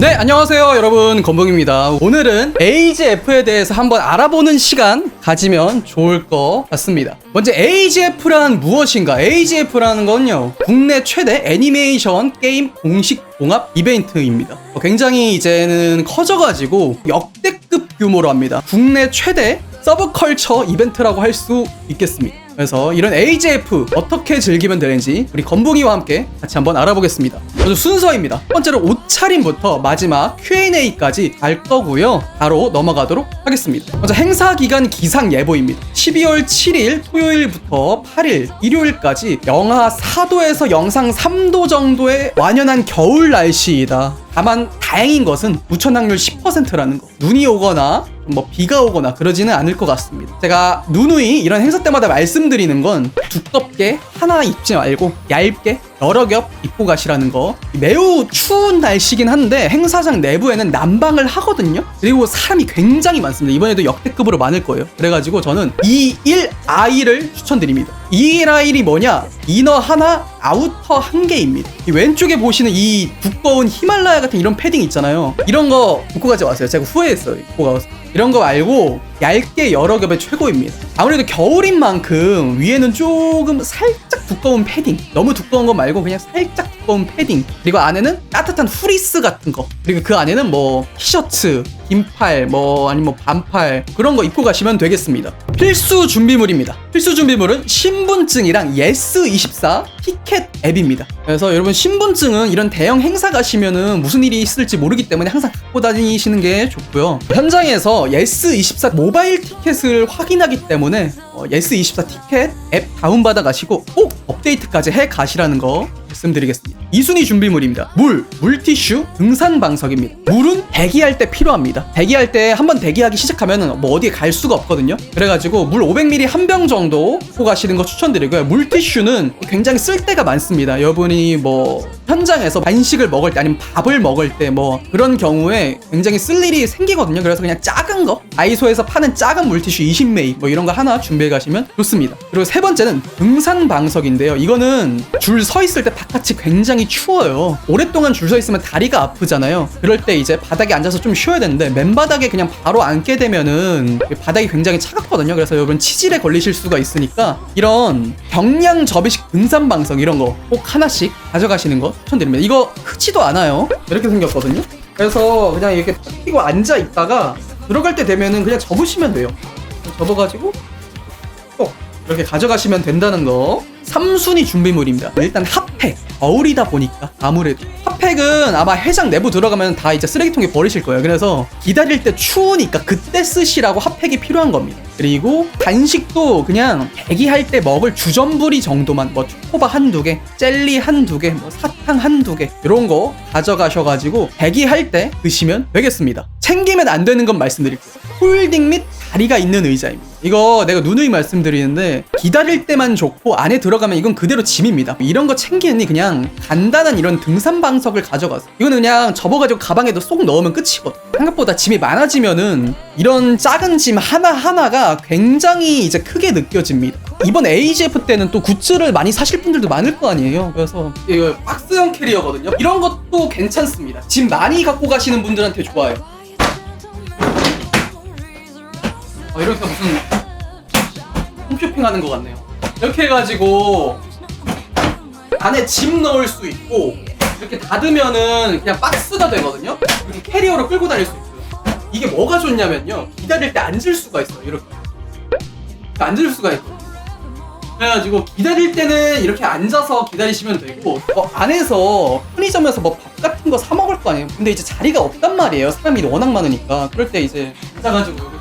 네, 안녕하세요, 여러분. 건봉입니다. 오늘은 AGF에 대해서 한번 알아보는 시간 가지면 좋을 것 같습니다. 먼저 AGF란 무엇인가? AGF라는 건요, 국내 최대 애니메이션 게임 공식 종합 이벤트입니다. 어, 굉장히 이제는 커져가지고 역대급 규모로 합니다. 국내 최대 서브컬처 이벤트라고 할 수 있겠습니다. 그래서 이런 AGF 어떻게 즐기면 되는지 우리 건붕이와 함께 같이 한번 알아보겠습니다. 먼저 순서입니다. 첫 번째로 옷차림부터 마지막 Q&A까지 갈 거고요. 바로 넘어가도록 하겠습니다. 먼저 행사 기간 기상 예보입니다. 12월 7일 토요일부터 8일 일요일까지 영하 4도에서 영상 3도 정도의 완연한 겨울 날씨이다. 다만 다행인 것은 우천 확률 10%라는 거. 눈이 오거나 뭐 비가 오거나 그러지는 않을 것 같습니다. 제가 누누이 이런 행사 때마다 말씀드리는 건 두껍게 하나 입지 말고 얇게 여러 겹 입고 가시라는 거. 매우 추운 날씨긴 한데 행사장 내부에는 난방을 하거든요. 그리고 사람이 굉장히 많습니다. 이번에도 역대급으로 많을 거예요. 그래가지고 저는 21I를 추천드립니다. 21I이 뭐냐? 이너 하나, 아우터 한 개입니다. 이 왼쪽에 보시는 이 두꺼운 히말라야 같은 이런 패딩 있잖아요. 이런 거 입고 가지 마세요. 제가 후회했어요. 입고 가서. 이런 거 말고 얇게 여러 겹의 최고입니다. 아무래도 겨울인 만큼 위에는 조금 살짝 두꺼운 패딩. 너무 두꺼운 거 말고 그냥 살짝 두꺼운 패딩. 그리고 안에는 따뜻한 후리스 같은 거. 그리고 그 안에는 뭐 티셔츠, 긴팔, 뭐 아니면 뭐 반팔 그런 거 입고 가시면 되겠습니다. 필수 준비물입니다. 필수 준비물은 신분증이랑 예스24 티켓 앱입니다. 그래서 여러분 신분증은 이런 대형 행사 가시면은 무슨 일이 있을지 모르기 때문에 항상 갖고 다니시는 게 좋고요. 현장에서 예스24 모바일 티켓을 확인하기 때문에 어, 예스24 티켓 앱 다운받아 가시고 꼭 업데이트까지 해 가시라는 거 말씀드리겠습니다. 이순위 준비물입니다. 물, 물티슈, 등산 방석입니다. 물은 대기할 때 필요합니다. 대기할 때 한번 대기하기 시작하면 뭐 어디에 갈 수가 없거든요. 그래가지고 물 500ml 한 병 정도 갖고 가시는 거 추천드리고요. 물티슈는 굉장히 쓸데가 많습니다. 여러분이 뭐 현장에서 간식을 먹을 때 아니면 밥을 먹을 때 뭐 그런 경우에 굉장히 쓸 일이 생기거든요. 그래서 그냥 작은 거 아이소에서 파는 작은 물티슈 20메이 뭐 이런 거 하나 준비해 가시면 좋습니다. 그리고 세 번째는 등산 방석인데요. 이거는 줄 서 있을 때 바깥이 굉장히 추워요. 오랫동안 줄 서 있으면 다리가 아프잖아요. 그럴 때 이제 바닥에 앉아서 좀 쉬어야 되는데 맨바닥에 그냥 바로 앉게 되면은 바닥이 굉장히 차갑거든요. 그래서 여러분 치질에 걸리실 수가 있으니까 이런 경량 접이식 등산 방석 이런 거 꼭 하나씩 가져가시는 거 추천드립니다. 이거 크지도 않아요. 이렇게 생겼거든요. 그래서 그냥 이렇게 탁 끼고 앉아 있다가 들어갈 때 되면은 그냥 접으시면 돼요. 접어가지고 꼭 이렇게 가져가시면 된다는 거. 3순위 준비물입니다. 일단 핫팩. 겨울이다 보니까 아무래도 핫팩은 아마 회장 내부 들어가면 다 이제 쓰레기통에 버리실 거예요. 그래서 기다릴 때 추우니까 그때 쓰시라고 핫팩이 필요한 겁니다. 그리고 간식도 그냥 대기할 때 먹을 주전부리 정도만 뭐 초코바 한두 개, 젤리 한두 개, 뭐 사탕 한두 개 이런 거 가져가셔가지고 대기할 때 드시면 되겠습니다. 챙기면 안 되는 건 말씀드릴게요. 홀딩 및 다리가 있는 의자입니다. 이거 내가 누누이 말씀드리는데 기다릴 때만 좋고 안에 들어가면 이건 그대로 짐입니다. 이런 거 챙기니 그냥 간단한 이런 등산 방석을 가져가세요. 이거는 그냥 접어가지고 가방에도 쏙 넣으면 끝이거든. 생각보다 짐이 많아지면은 이런 작은 짐 하나 하나가 굉장히 이제 크게 느껴집니다. 이번 AGF 때는 또 굿즈를 많이 사실 분들도 많을 거 아니에요. 그래서 이거 박스형 캐리어거든요. 이런 것도 괜찮습니다. 짐 많이 갖고 가시는 분들한테 좋아요. 어, 이렇게 무슨 홈쇼핑 하는 것 같네요. 이렇게 해가지고 안에 짐 넣을 수 있고 이렇게 닫으면은 그냥 박스가 되거든요. 이렇게 캐리어로 끌고 다닐 수 있어요. 이게 뭐가 좋냐면요. 기다릴 때 앉을 수가 있어요. 이렇게 앉을 수가 있고. 그래가지고 기다릴 때는 이렇게 앉아서 기다리시면 되고 어, 안에서 편의점에서 뭐 밥 같은 거 사 먹을 거 아니에요. 근데 이제 자리가 없단 말이에요. 사람이 워낙 많으니까 그럴 때 이제 앉아가지고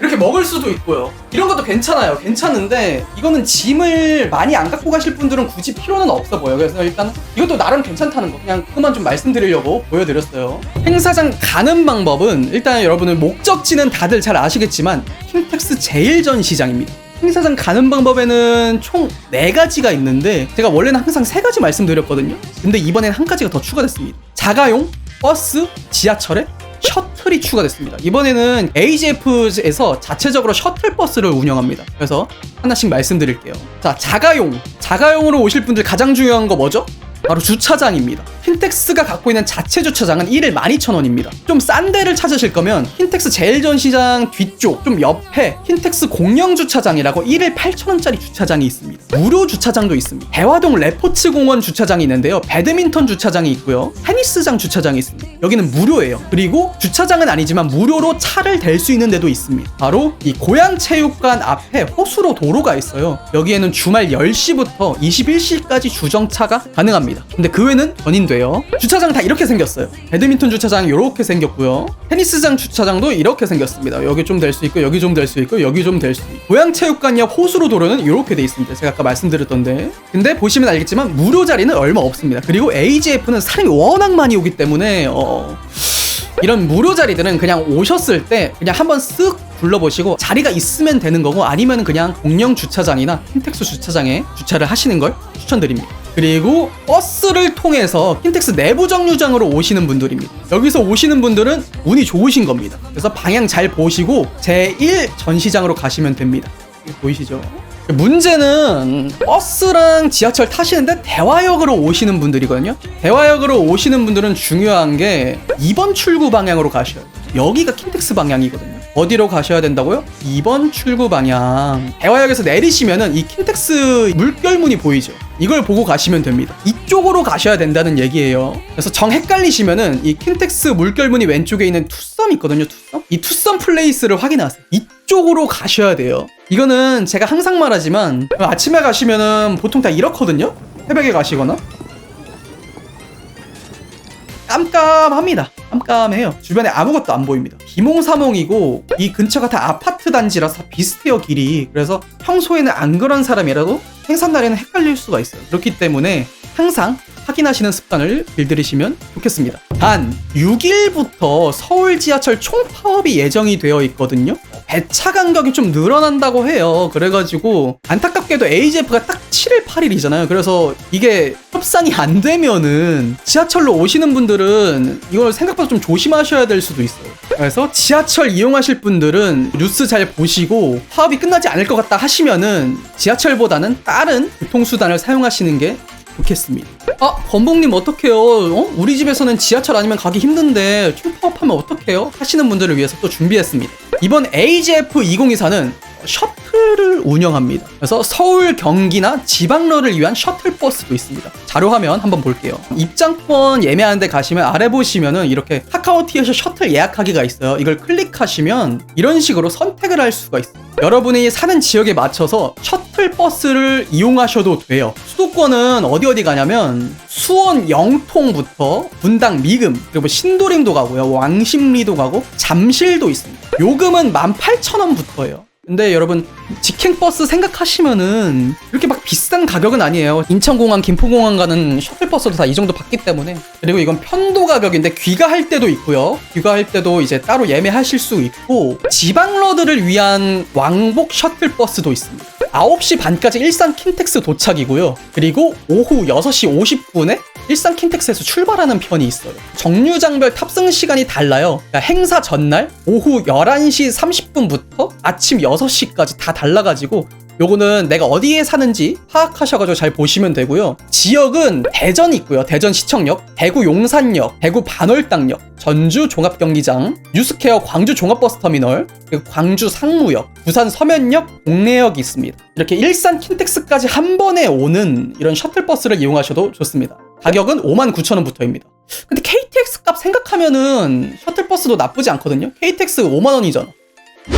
이렇게 먹을 수도 있고요. 이런 것도 괜찮아요. 괜찮은데 이거는 짐을 많이 안 갖고 가실 분들은 굳이 필요는 없어 보여요. 그래서 일단 이것도 나름 괜찮다는 거 그냥 그만 좀 말씀드리려고 보여드렸어요. 행사장 가는 방법은 일단 여러분은 목적지는 다들 잘 아시겠지만 킹텍스 제일 전시장입니다. 행사장 가는 방법에는 총 4가지가 있는데 제가 원래는 항상 3가지 말씀드렸거든요. 근데 이번엔 한 가지가 더 추가됐습니다. 자가용, 버스, 지하철에 셔틀이 추가됐습니다. 이번에는 AGF에서 자체적으로 셔틀 버스를 운영합니다. 그래서 하나씩 말씀드릴게요. 자, 자가용. 자가용으로 오실 분들 가장 중요한 거 뭐죠? 바로 주차장입니다. 킨텍스가 갖고 있는 자체 주차장은 1일 12,000원입니다. 좀 싼 데를 찾으실 거면 킨텍스 제일전시장 뒤쪽 좀 옆에 킨텍스 공영 주차장이라고 1일 8,000원짜리 주차장이 있습니다. 무료 주차장도 있습니다. 대화동 레포츠 공원 주차장이 있는데요. 배드민턴 주차장이 있고요. 테니스장 주차장이 있습니다. 여기는 무료예요. 그리고 주차장은 아니지만 무료로 차를 댈 수 있는 데도 있습니다. 바로 이 고양체육관 앞에 호수로 도로가 있어요. 여기에는 주말 10시부터 21시까지 주정차가 가능합니다. 근데 그 외는 견인돼 요. 주차장 다 이렇게 생겼어요. 배드민턴 주차장 이렇게 생겼고요. 테니스장 주차장도 이렇게 생겼습니다. 여기 좀 될 수 있고 여기 좀 될 수 있고 여기 좀 될 수 있고 고양체육관 옆 호수로 도로는 이렇게 돼 있습니다. 제가 아까 말씀드렸던데. 근데 보시면 알겠지만 무료 자리는 얼마 없습니다. 그리고 AGF는 사람이 워낙 많이 오기 때문에 어... 이런 무료 자리들은 그냥 오셨을 때 그냥 한번 쓱 둘러보시고 자리가 있으면 되는 거고 아니면 그냥 공영 주차장이나 킨텍스 주차장에 주차를 하시는 걸 추천드립니다. 그리고 버스를 통해서 킨텍스 내부 정류장으로 오시는 분들입니다. 여기서 오시는 분들은 운이 좋으신 겁니다. 그래서 방향 잘 보시고 제1 전시장으로 가시면 됩니다. 보이시죠? 문제는 버스랑 지하철 타시는데 대화역으로 오시는 분들이거든요. 대화역으로 오시는 분들은 중요한 게 2번 출구 방향으로 가셔야 돼요. 여기가 킨텍스 방향이거든요. 어디로 가셔야 된다고요? 2번 출구 방향. 대화역에서 내리시면은 이 킨텍스 물결문이 보이죠. 이걸 보고 가시면 됩니다. 이쪽으로 가셔야 된다는 얘기예요. 그래서 정 헷갈리시면은 이 킨텍스 물결문이 왼쪽에 있는 투썸 있거든요. 투썸? 이 투썸 플레이스를 확인하세요. 이쪽으로 가셔야 돼요. 이거는 제가 항상 말하지만 아침에 가시면은 보통 다 이렇거든요. 새벽에 가시거나 깜깜합니다. 깜깜해요. 주변에 아무것도 안 보입니다. 비몽사몽이고 이 근처가 다 아파트 단지라서 비슷해요 길이. 그래서 평소에는 안 그런 사람이라도 행사 날에는 헷갈릴 수가 있어요. 그렇기 때문에 항상 확인하시는 습관을 길들이시면 좋겠습니다. 단 6일부터 서울 지하철 총파업이 예정이 되어 있거든요. 배차 간격이 좀 늘어난다고 해요. 그래가지고 안타깝게도 AGF가 딱 7일 8일이잖아요. 그래서 이게 협상이 안 되면은 지하철로 오시는 분들은 이걸 생각보다 좀 조심하셔야 될 수도 있어요. 그래서 지하철 이용하실 분들은 뉴스 잘 보시고 파업이 끝나지 않을 것 같다 하시면은 지하철보다는 다른 교통수단을 사용하시는 게 좋겠습니다. 아, 건봉님 어떡해요? 어? 우리 집에서는 지하철 아니면 가기 힘든데 총파업하면 어떡해요? 하시는 분들을 위해서 또 준비했습니다. 이번 AGF 2024는 셔틀을 운영합니다. 그래서 서울, 경기나 지방러를 위한 셔틀 버스도 있습니다. 자료화면 한번 볼게요. 입장권 예매하는데 가시면 아래 보시면은 이렇게 카카오티에서 셔틀 예약하기가 있어요. 이걸 클릭하시면 이런 식으로 선택을 할 수가 있어요. 여러분이 사는 지역에 맞춰서 셔틀 버스를 이용하셔도 돼요. 수도권은 어디 어디 가냐면 수원 영통부터 분당 미금 그리고 신도림도 가고요. 왕십리도 가고 잠실도 있습니다. 요금은 18,000원부터예요. 근데 여러분 직행버스 생각하시면은 이렇게 막 비싼 가격은 아니에요. 인천공항 김포공항 가는 셔틀버스도 다 이 정도 받기 때문에. 그리고 이건 편도 가격인데 귀가할 때도 있고요. 귀가할 때도 이제 따로 예매하실 수 있고 지방러들을 위한 왕복 셔틀버스도 있습니다. 9시 반까지 일산 킨텍스 도착이고요. 그리고 오후 6시 50분에 일산 킨텍스에서 출발하는 편이 있어요. 정류장별 탑승 시간이 달라요. 그러니까 행사 전날 오후 11시 30분부터 아침 6시까지 다 달라가지고 요거는 내가 어디에 사는지 파악하셔가지고 잘 보시면 되고요. 지역은 대전 있고요. 대전 시청역, 대구 용산역, 대구 반월당역, 전주 종합경기장, 뉴스케어 광주 종합버스터미널, 광주 상무역, 부산 서면역, 동래역이 있습니다. 이렇게 일산 킨텍스까지 한 번에 오는 이런 셔틀버스를 이용하셔도 좋습니다. 가격은 59,000원부터입니다. 근데 KTX 값 생각하면은 셔틀버스도 나쁘지 않거든요. KTX 5만원이잖아.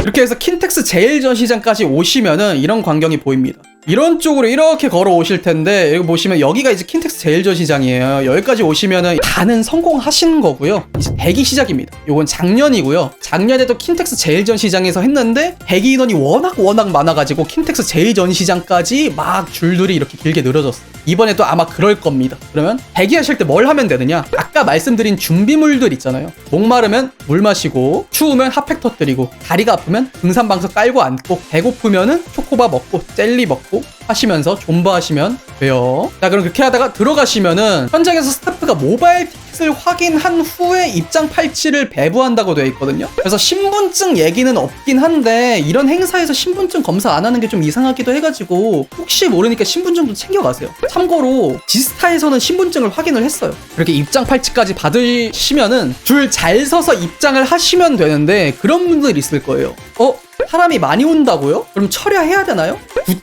이렇게 해서 킨텍스 제일전 시장까지 오시면은 이런 광경이 보입니다. 이런 쪽으로 이렇게 걸어 오실 텐데 여기 보시면 여기가 이제 킨텍스 제일전 시장이에요. 여기까지 오시면은 다는 성공하신 거고요. 이제 대기 시작입니다. 요건 작년이고요. 작년에도 킨텍스 제일전 시장에서 했는데 대기 인원이 워낙 워낙 많아가지고 킨텍스 제일전 시장까지 막 줄들이 이렇게 길게 늘어졌어요. 이번에도 아마 그럴 겁니다. 그러면 대기하실 때 뭘 하면 되느냐? 아까 말씀드린 준비물들 있잖아요. 목마르면 물 마시고, 추우면 핫팩 터뜨리고, 다리가 아프면 등산방석 깔고 앉고, 배고프면은 초코바 먹고, 젤리 먹고 하시면서 존버하시면 돼요. 자, 그럼 그렇게 하다가 들어가시면은 현장에서 코스가 모바일 티켓을 확인한 후에 입장 팔찌를 배부한다고 되어 있거든요. 그래서 신분증 얘기는 없긴 한데 이런 행사에서 신분증 검사 안 하는 게 좀 이상하기도 해가지고 혹시 모르니까 신분증도 챙겨가세요. 참고로 지스타에서는 신분증을 확인을 했어요. 그렇게 입장 팔찌까지 받으시면은 줄 잘 서서 입장을 하시면 되는데 그런 분들 있을 거예요. 어? 사람이 많이 온다고요? 그럼 철야해야 되나요?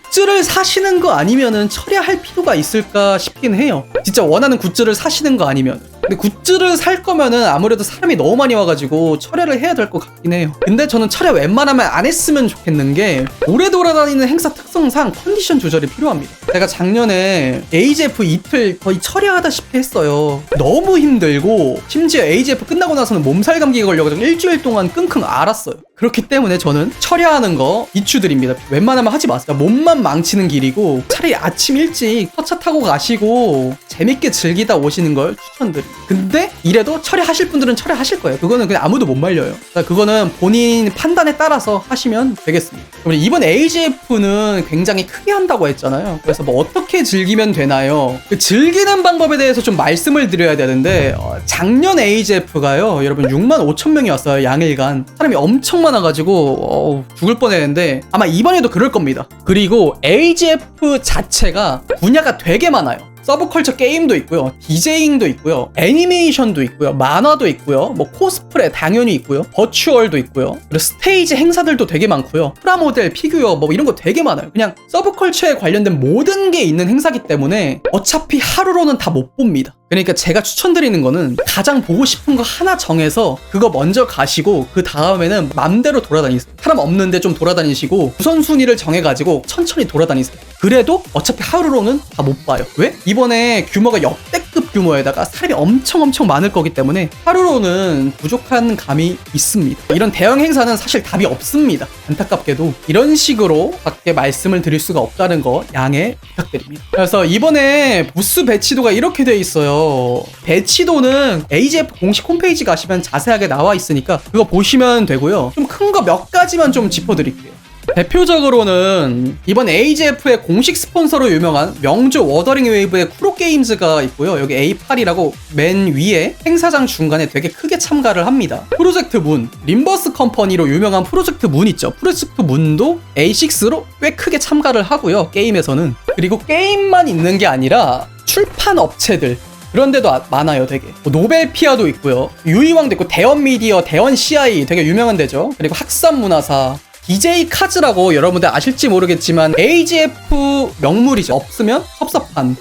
굿즈를 사시는 거 아니면은 철야할 필요가 있을까 싶긴 해요. 진짜 원하는 굿즈를 사시는 거 아니면. 근데 굿즈를 살 거면은 아무래도 사람이 너무 많이 와가지고 철야를 해야 될 것 같긴 해요. 근데 저는 철야 웬만하면 안 했으면 좋겠는 게 오래 돌아다니는 행사 특성상 컨디션 조절이 필요합니다. 제가 작년에 AGF 이틀 거의 철야하다시피 했어요. 너무 힘들고 심지어 AGF 끝나고 나서는 몸살 감기가 걸려가지고 일주일 동안 끙끙 앓았어요. 그렇기 때문에 저는 철 야하는 거 비추드립니다. 웬만하면 하지 마세요. 몸만 망치는 길이고 차라리 아침 일찍 터차 타고 가시고 재밌게 즐기다 오시는 걸 추천드립니다. 근데 이래도 철야하실 분들은 철야하실 거예요. 그거는 그냥 아무도 못 말려요. 그러니까 그거는 본인 판단에 따라서 하시면 되겠습니다. 우리 이번 AGF는 굉장히 크게 한다고 했잖아요. 그래서 뭐 어떻게 즐기면 되나요? 그 즐기는 방법에 대해서 좀 말씀을 드려야 되는데 어, 작년 AGF가요, 여러분 6만 5천 명이 왔어요 양일간. 사람이 엄청 많아가지고 어 우, 죽을 뻔했는데 아마 이번에도 그럴 겁니다. 그리고 AGF 자체가 분야가 되게 많아요. 서브컬처 게임도 있고요, 디제잉도 있고요, 애니메이션도 있고요, 만화도 있고요, 뭐 코스프레 당연히 있고요, 버추얼도 있고요, 그리고 스테이지 행사들도 되게 많고요, 프라모델, 피규어 뭐 이런 거 되게 많아요. 그냥 서브컬처에 관련된 모든 게 있는 행사기 때문에 어차피 하루로는 다 못 봅니다. 그러니까 제가 추천드리는 거는 가장 보고 싶은 거 하나 정해서 그거 먼저 가시고 그 다음에는 맘대로 돌아다니세요. 사람 없는데 좀 돌아다니시고 우선순위를 정해가지고 천천히 돌아다니세요. 그래도 어차피 하루로는 다 못 봐요. 왜? 이번에 규모가 역대급 규모에다가 사람이 엄청 엄청 많을 거기 때문에 하루로는 부족한 감이 있습니다. 이런 대형 행사는 사실 답이 없습니다. 안타깝게도 이런 식으로 밖에 말씀을 드릴 수가 없다는 거 양해 부탁드립니다. 그래서 이번에 부스 배치도가 이렇게 돼 있어요. 배치도는 AGF 공식 홈페이지 가시면 자세하게 나와 있으니까 그거 보시면 되고요. 좀 큰 거 몇 가지만 좀 짚어드릴게요. 대표적으로는 이번 AGF의 공식 스폰서로 유명한 명조 워더링 웨이브의 쿠로 게임즈가 있고요. 여기 A8이라고 맨 위에 행사장 중간에 되게 크게 참가를 합니다. 프로젝트 문, 림버스 컴퍼니로 유명한 프로젝트 문 있죠. 프로젝트 문도 A6로 꽤 크게 참가를 하고요. 게임에서는. 그리고 게임만 있는 게 아니라 출판 업체들 그런 데도 아- 많아요, 되게. 뭐 노벨피아도 있고요. 유이왕도 있고, 대원 미디어, 대원 CI 되게 유명한 데죠. 그리고 학산 문화사. DJ 카즈라고 여러분들 아실지 모르겠지만 AGF 명물이죠. 없으면 섭섭한.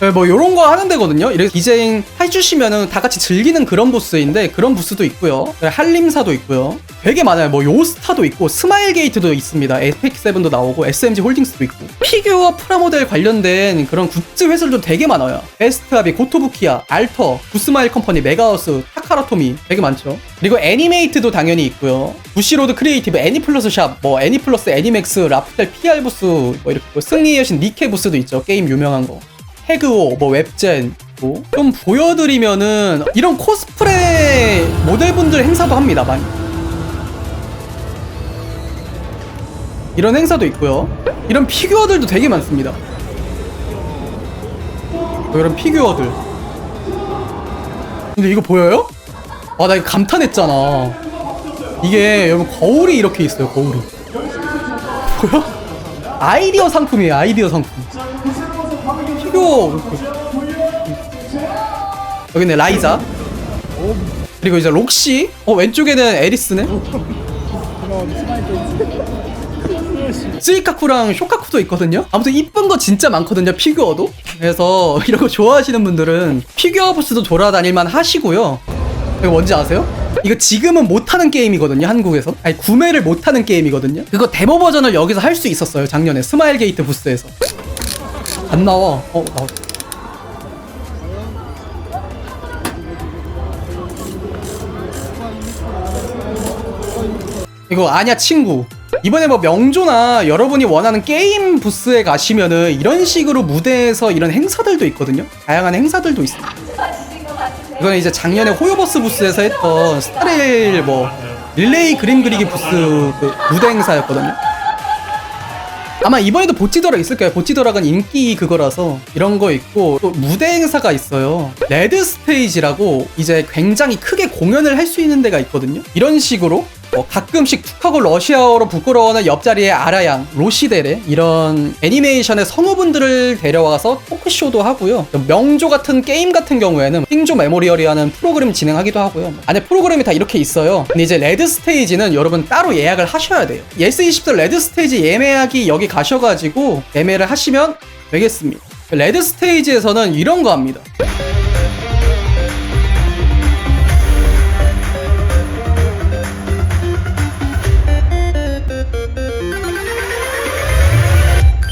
네, 뭐 요런 거 하는 데거든요. 이렇게 디제잉 해주시면은 다 같이 즐기는 그런 부스인데 그런 부스도 있고요. 네, 한림사도 있고요. 되게 많아요. 뭐 요스타도 있고 스마일 게이트도 있습니다. 에픽 세븐도 나오고 SMG 홀딩스도 있고 피규어 프라모델 관련된 그런 굿즈 회사들도 되게 많아요. 베스트아비, 고토부키야, 알터, 구스마일 컴퍼니, 메가하우스, 타카라토미 되게 많죠. 그리고 애니메이트도 당연히 있고요. 부시로드 크리에이티브, 애니플러스 샵, 뭐 애니플러스, 애니맥스, 라프텔, PR 부스 뭐 이렇게 승리의 여신 니케 부스도 있죠. 게임 유명한 거. 해그오, 뭐 웹젠, 뭐. 좀 보여드리면은 이런 코스프레 모델분들 행사도 합니다, 많이. 이런 행사도 있고요. 이런 피규어들도 되게 많습니다. 뭐 이런 피규어들. 근데 이거 보여요? 아, 나 이거 감탄했잖아. 이게 여러분 거울이 이렇게 있어요, 거울이. 보여? 아이디어 상품이에요, 아이디어 상품. 피규어 여기 네 라이자. 그리고 이제 록시? 어 왼쪽에는 에리스네? 스이카쿠랑 쇼카쿠도 있거든요? 아무튼 이쁜 거 진짜 많거든요 피규어도. 그래서 이런 거 좋아하시는 분들은 피규어 부스도 돌아다닐만 하시고요. 이거 뭔지 아세요? 이거 지금은 못하는 게임이거든요 한국에서. 아니 구매를 못하는 게임이거든요. 그거 데모 버전을 여기서 할 수 있었어요 작년에. 스마일 게이트 부스에서 안 나와. 어, 나. 이거 아냐 친구. 이번에 뭐 명조나 여러분이 원하는 게임 부스에 가시면은 이런 식으로 무대에서 이런 행사들도 있거든요. 다양한 행사들도 있어요. 이거는 이제 작년에 호요버스 부스에서 했던 스타레일 뭐 릴레이 그림 그리기 부스 그 무대 행사였거든요. 아마 이번에도 보찌더락 있을 거예요. 보찌더락은 인기 그거라서 이런 거 있고 또 무대 행사가 있어요. 레드 스테이지라고 이제 굉장히 크게 공연을 할 수 있는 데가 있거든요. 이런 식으로 뭐 가끔씩 툭하고 러시아어로 부끄러워하는 옆자리에 아라양, 로시데레 이런 애니메이션의 성우분들을 데려와서 토크쇼도 하고요. 명조 같은 게임 같은 경우에는 핑조 메모리얼이라는 프로그램 진행하기도 하고요. 안에 프로그램이 다 이렇게 있어요. 근데 이제 레드 스테이지는 여러분 따로 예약을 하셔야 돼요. 예스24 레드 스테이지 예매하기 여기 가셔가지고 예매를 하시면 되겠습니다. 레드 스테이지에서는 이런 거 합니다.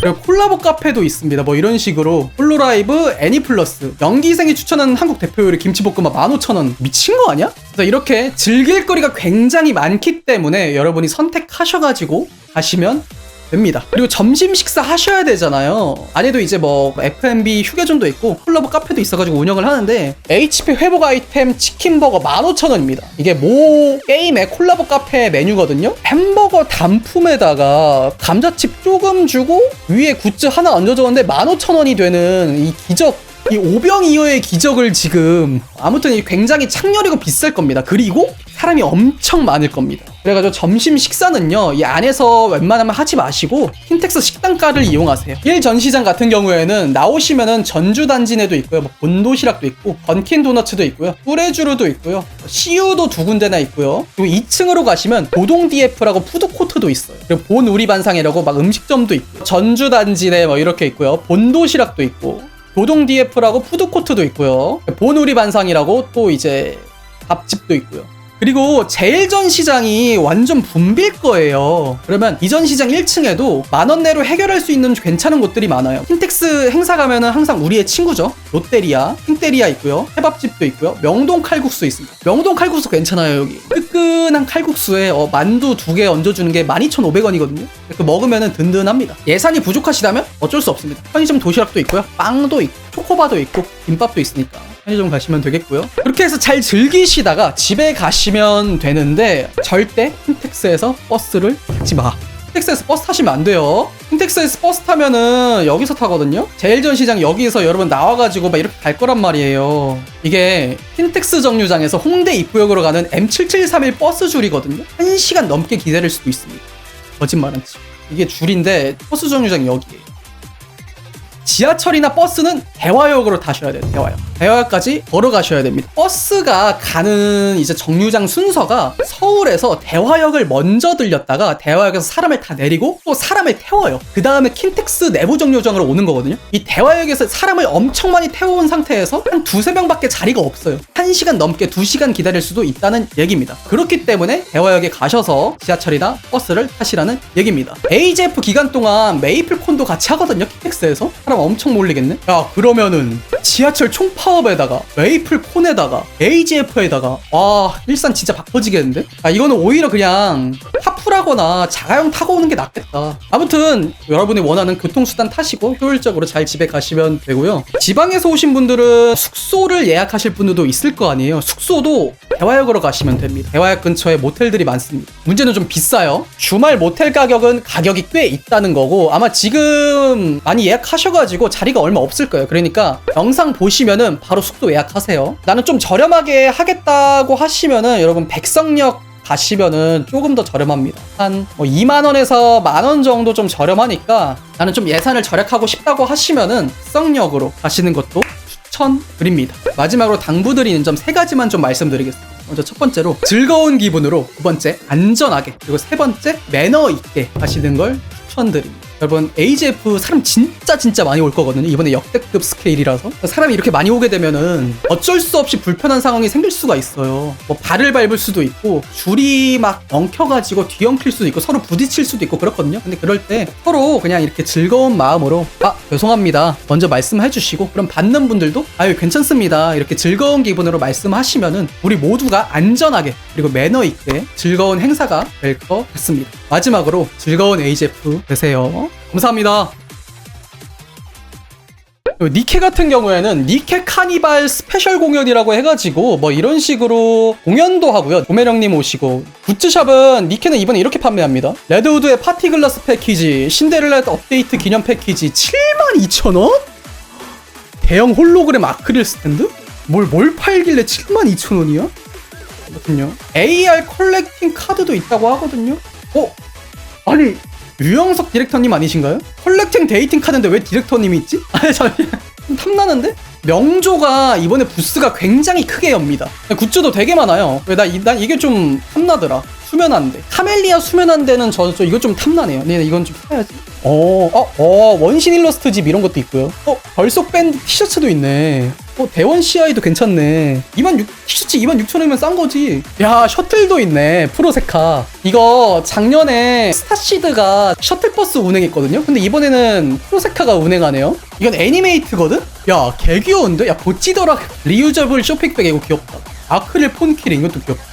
그리고 콜라보 카페도 있습니다. 뭐 이런 식으로 홀로라이브 애니플러스 연기생이 추천하는 한국 대표 요리 김치볶음밥 15,000원 미친 거 아니야? 그래서 이렇게 즐길 거리가 굉장히 많기 때문에 여러분이 선택하셔가지고 가시면 됩니다. 그리고 점심 식사 하셔야 되잖아요. 안에도 이제 뭐 F&B 휴게존도 있고 콜라보 카페도 있어가지고 운영을 하는데 HP 회복 아이템 치킨버거 15,000원입니다. 이게 모 게임의 콜라보 카페 메뉴거든요. 햄버거 단품에다가 감자칩 조금 주고 위에 굿즈 하나 얹어줬는데 15,000원이 되는 이 기적 이 오병 이어의 기적을 지금 아무튼 이 굉장히 창렬이고 비쌀 겁니다. 그리고 사람이 엄청 많을 겁니다. 그래가지고 점심 식사는요 이 안에서 웬만하면 하지 마시고 킨텍스 식당가를 이용하세요. 1 전시장 같은 경우에는 나오시면은 전주 단지내도 있고요, 뭐 본도시락도 있고 건킨 도너츠도 있고요, 뿌레주르도 있고요, CU도 두 군데나 있고요. 그리고 2층으로 가시면 도동 DF라고 푸드 코트도 있어요. 그리고 본 우리 반상이라고 막 음식점도 있고 전주 단지내 뭐 이렇게 있고요, 본도시락도 있고. 도동 DF라고 푸드코트도 있고요. 본 우리 반상이라고 또 이제 밥집도 있고요. 그리고 제일 전 시장이 완전 붐빌 거예요. 그러면 이전 시장 1층에도 만원 내로 해결할 수 있는 괜찮은 곳들이 많아요. 킨텍스 행사 가면은 항상 우리의 친구죠. 롯데리아, 킹테리아 있고요. 해밥집도 있고요. 명동 칼국수 있습니다. 명동 칼국수 괜찮아요, 여기. 뜨끈한 칼국수에 어, 만두 두 개 얹어주는 게 12,500원이거든요. 그 먹으면은 든든합니다. 예산이 부족하시다면 어쩔 수 없습니다. 편의점 도시락도 있고요. 빵도 있고, 초코바도 있고, 김밥도 있으니까. 편의점 가시면 되겠고요. 그렇게 해서 잘 즐기시다가 집에 가시면 되는데 절대 킨텍스에서 버스를 타지 마. 킨텍스에서 버스 타시면 안 돼요. 킨텍스에서 버스 타면은 여기서 타거든요. 제일전시장 여기서 여러분 나와가지고 막 이렇게 갈 거란 말이에요. 이게 킨텍스 정류장에서 홍대 입구역으로 가는 M7731 버스 줄이거든요. 1시간 넘게 기다릴 수도 있습니다. 거짓말은 치. 이게 줄인데 버스 정류장 여기에요. 지하철이나 버스는 대화역으로 타셔야 돼요. 대화역. 대화역까지 걸어가셔야 됩니다. 버스가 가는 이제 정류장 순서가 서울에서 대화역을 먼저 들렸다가 대화역에서 사람을 다 내리고 또 사람을 태워요. 그 다음에 킨텍스 내부 정류장으로 오는 거거든요. 이 대화역에서 사람을 엄청 많이 태워온 상태에서 한 두세 명밖에 자리가 없어요. 한 시간 넘게 두 시간 기다릴 수도 있다는 얘기입니다. 그렇기 때문에 대화역에 가셔서 지하철이나 버스를 타시라는 얘기입니다. AGF 기간 동안 메이플 콘도 같이 하거든요. 킨텍스에서. 사람 엄청 몰리겠네? 야, 그러면은 지하철 총파업에다가 메이플 콘에다가 AGF에다가 와 일산 진짜 바꿔지겠는데? 아 이거는 오히려 그냥 하프라거나 자가용 타고 오는 게 낫겠다. 아무튼 여러분이 원하는 교통수단 타시고 효율적으로 잘 집에 가시면 되고요. 지방에서 오신 분들은 숙소를 예약하실 분들도 있을 거 아니에요. 숙소도 대화역으로 가시면 됩니다. 대화역 근처에 모텔들이 많습니다. 문제는 좀 비싸요. 주말 모텔 가격은 가격이 꽤 있다는 거고 아마 지금 많이 예약하셔가지고 자리가 얼마 없을 거예요. 그러니까 영상 보시면은 바로 숙소 예약하세요. 나는 좀 저렴하게 하겠다고 하시면은 여러분 백성역 가시면은 조금 더 저렴합니다. 한 뭐 2만 원에서 만 원 정도 좀 저렴하니까 나는 좀 예산을 절약하고 싶다고 하시면은 백성역으로 가시는 것도 추천드립니다. 마지막으로 당부드리는 점 세 가지만 좀 말씀드리겠습니다. 먼저 첫 번째로 즐거운 기분으로 두 번째 안전하게 그리고 세 번째 매너 있게 하시는 걸 추천드립니다. 여러분 AGF 사람 진짜 진짜 많이 올 거거든요. 이번에 역대급 스케일이라서 사람이 이렇게 많이 오게 되면은 어쩔 수 없이 불편한 상황이 생길 수가 있어요. 뭐 발을 밟을 수도 있고 줄이 막 엉켜가지고 뒤엉킬 수도 있고 서로 부딪힐 수도 있고 그렇거든요. 근데 그럴 때 서로 그냥 이렇게 즐거운 마음으로 아 죄송합니다. 먼저 말씀해 주시고 그럼 받는 분들도 아유 괜찮습니다. 이렇게 즐거운 기분으로 말씀하시면은 우리 모두가 안전하게 그리고 매너 있게 즐거운 행사가 될 것 같습니다. 마지막으로 즐거운 AGF 되세요. 감사합니다. 니케 같은 경우에는 니케 카니발 스페셜 공연이라고 해가지고 뭐 이런 식으로 공연도 하고요. 도매령님 오시고 굿즈샵은 니케는 이번에 이렇게 판매합니다. 레드우드의 파티 글라스 패키지, 신데렐라 업데이트 기념 패키지 72,000원? 대형 홀로그램 아크릴 스탠드? 뭘, 뭘 팔길래 72,000원이야? 아무튼요. AR 컬렉팅 카드도 있다고 하거든요. 어? 아니 유영석 디렉터님 아니신가요? 컬렉팅 데이팅 카드인데 왜 디렉터님이 있지? 아니 좀 탐나는데? 명조가 이번에 부스가 굉장히 크게 엽니다 굿즈도 되게 많아요 이- 난 이게 좀 탐나더라 수면한대 카멜리아 수면한대는 저, 저 이거 좀 탐나네요 네 이건 좀 사야지 어, 어, 어 원신 일러스트 집 이런 것도 있고요. 어 벌속 밴드 티셔츠도 있네. 어 대원 CI도 괜찮네. 2만 6 티셔츠 2만 6천 원이면 싼 거지. 야 셔틀도 있네. 프로세카. 이거 작년에 스타시드가 셔틀버스 운행했거든요? 근데 이번에는 프로세카가 운행하네요. 이건 애니메이트거든? 야 개 귀여운데? 야 보찌더라. 리유저블 쇼핑백 이거 귀엽다. 아크릴 폰키링 이것도 귀엽다